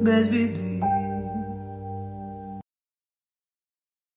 Besbedi